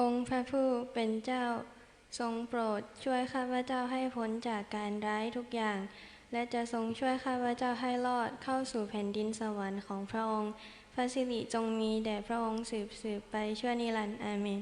องค์พระผู้เป็นเจ้า ทรงโปรดช่วยข้าพเจ้าให้พ้นจากการร้ายทุกอย่าง และจะทรงช่วยข้าพเจ้าให้รอดเข้าสู่แผ่นดินสวรรค์ของพระองค์พระสิริจงมีแด่พระองค์สืบสืบไปชั่วนิรันดร์อาเมน